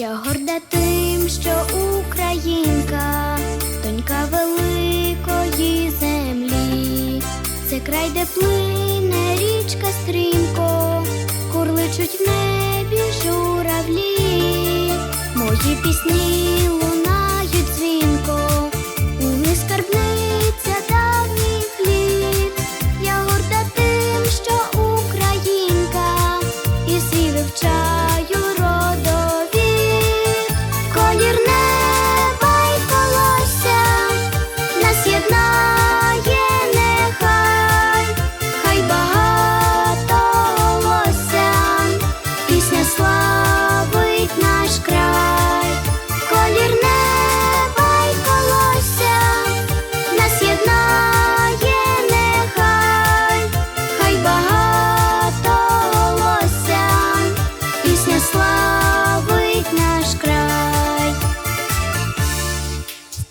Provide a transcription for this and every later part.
Я горда тим, що українка, донька великої землі. Це край, де плине річка стрімко, курличуть в небі журавлі. Мої пісні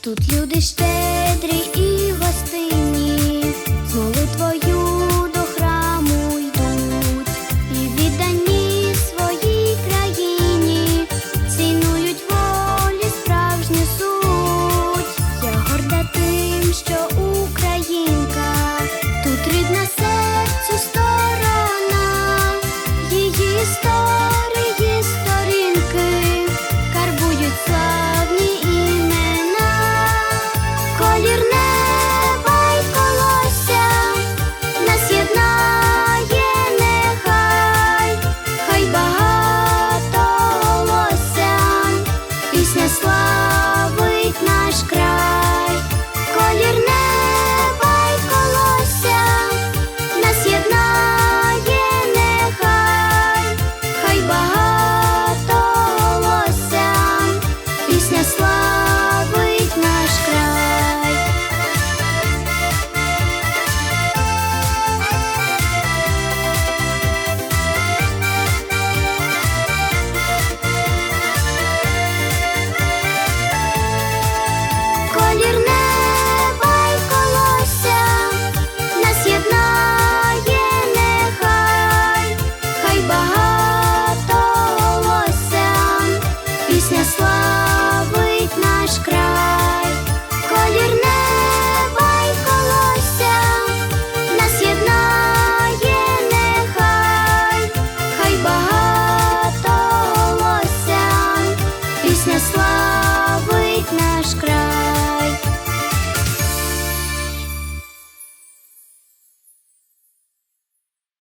Тут люди ще